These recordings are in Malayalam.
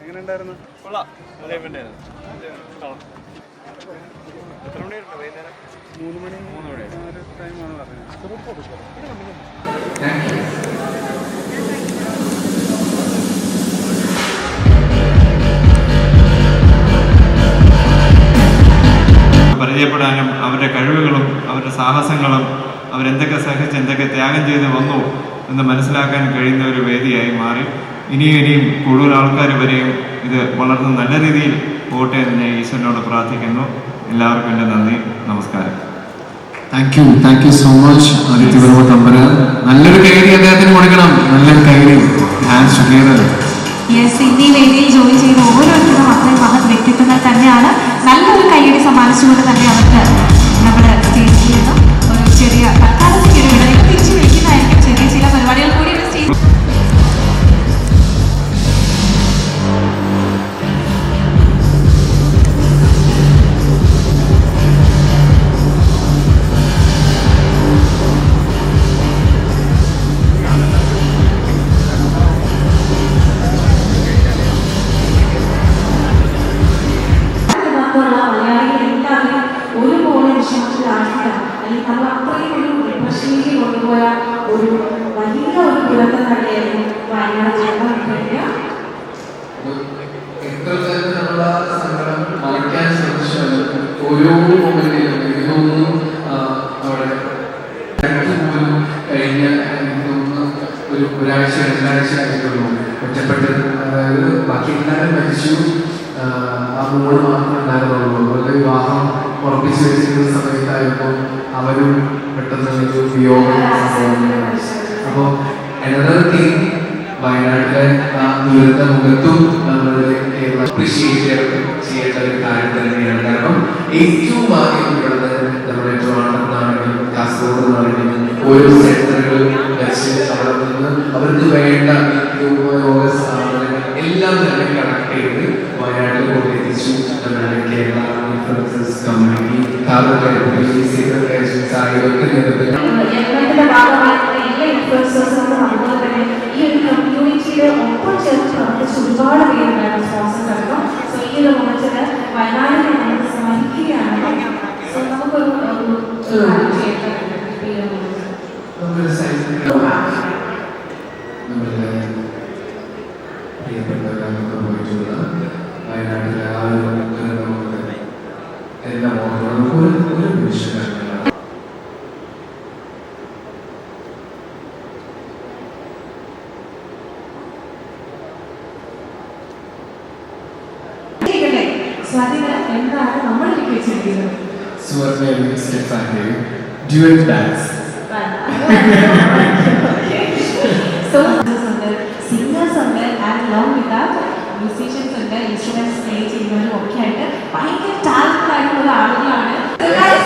എങ്ങനെ ഉണ്ടായിരുന്നു കൊള്ളാം. എത്ര മണിയായിരുന്നു? വൈകുന്നേരം? മൂന്ന് മണി മൂന്ന് മണി ടൈമാണ് പറഞ്ഞത് പരിചയപ്പെടാനും അവരുടെ കഴിവുകളും അവരുടെ സാഹസങ്ങളും അവരെന്തൊക്കെ സഹിച്ച് എന്തൊക്കെ ത്യാഗം ചെയ്ത് വന്നു എന്ന് മനസ്സിലാക്കാൻ കഴിയുന്ന ഒരു വേദിയായി മാറി. ഇനിയും ഇനിയും കൂടുതൽ ആൾക്കാർ വരെയും ഇത് വളർന്ന് നല്ല രീതിയിൽ പോട്ടെ എന്ന് ഞാൻ ഈശ്വരനോട് പ്രാർത്ഥിക്കുന്നു. എല്ലാവർക്കും എന്റെ നന്ദി. നമസ്കാരം. Thank you thank you so much തമ്പരാൻ നല്ലൊരു കൈ അദ്ദേഹത്തിന് കൊടുക്കണം. കൈയടി സമ്മാനിച്ചുകൊണ്ട് തന്നെ അവർക്ക് നമ്മുടെ സ്റ്റേജിൽ ഒരുപോലെ വിഷമത്തിലാക്കുക അല്ലെങ്കിൽ നമ്മൾ അത്രയും ഒരു ഡിപ്രഷനിലേക്ക് ഒരു വലിയ ഒരു വയനാട് ജില്ല കഴിഞ്ഞ എത്ര തരത്തിലുള്ള ഓരോ മൊമെന്റിലും ആ, അവിടെ പോലും ഒരു ഒരാഴ്ച രണ്ടാഴ്ച ആയിട്ടുള്ളൂ. അതായത് ബാക്കി എല്ലാവരും മരിച്ചു. ആ മോൾ മാത്രമേ ഉണ്ടായിരുന്നുള്ളൂ. അവരുടെ വിവാഹം ഉറപ്പിച്ചു വെച്ചിരുന്ന സമയത്തായപ്പോൾ അവരും പെട്ടെന്ന് ഒരു വിയോഗം അപ്പോൾ another thing വയനാട്ടിലെ ആ ദുരന്ത മുഖത്തും നമ്മളുടെ അപ്രീഷിയേറ്റ് ചെയ്യേണ്ട ഒരു കാര്യം തന്നെയാണ്. കാരണം ഏറ്റവും ആദ്യം ഇവിടുന്ന് നമ്മുടെ ട്രിവാൻഡ്രം നിന്നാണെങ്കിലും കാസർഗോഡ് നിന്നാണെങ്കിലും ഓരോ സെന്ററുകൾ വെച്ച് അവിടെ നിന്ന് അവർക്ക് വേണ്ട യോഗ സ്ഥാപനങ്ങൾ എല്ലാം തന്നെ കണക്ട് ചെയ്ത് വയനാട്ടിൽ കൊണ്ടെത്തിച്ചു നമ്മുടെ കേരള ഇൻഫ്ലുവൻസസ് കമ്മ്യൂണിറ്റി കാർബൺ സായികൾക്ക് നേതൃത്വം യജ്ഞത്തിന്റെ ഭാഗമായിട്ടുള്ള എല്ലാ ഇൻഫ്ലുവൻസേഴ്സും അതുപോലെ തന്നെ ഈ ഒരു കമ്മ്യൂണിറ്റിയുടെ ഒപ്പം ചേർത്ത് പ്രവർത്തിച്ച ഒരുപാട് പേരുണ്ടായിരുന്നു സ്പോൺസേഴ്സ് അടക്കം സോ ഈ ഒരു മൊമെന്റിന് വയനാടിനെ നമ്മൾ സ്മരിക്കുകയാണ് സോ നമുക്കൊരു ഒരു ഒരു കാര്യം ചെയ്യേണ്ടതുണ്ട് ഈ ഒരു moment. നമുക്കൊരു സൈഡിൽ നമ്മുടെ പോയിട്ടുള്ള വയനാട്ടിലെ ആ ഒരു ദുരന്തമുണ്ട് എല്ലാം ഓർക്കണം ഒരു ഒരു നിമിഷം എന്താണ് നമ്മൾ ഭയങ്കര ടാലന്റഡ് ആയിട്ടുള്ള ആളുകളാണ് So guys,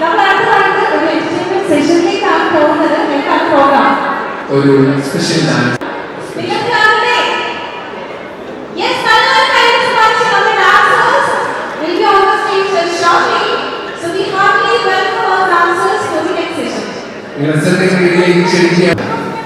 നമ്മൾ അടുത്തതായിട്ട് ഒരു എന്റർടൈൻമെന്റ് സെഷനിലേക്കാണ് പോകുന്നത് എന്താണ് പ്രോഗ്രാം ഒരു സ്പെഷ്യൽ ഡാൻസ് നിങ്ങൾക്ക് കാണണ്ടേ യെസ് നല്ലൊരു കൈയ്യടി സമ്മാനിച്ച് നമ്മുടെ dancers will be on the stage shortly. So we heartily welcome our dancers for the next session. മത്സരത്തെ ക്ഷണിക്കുക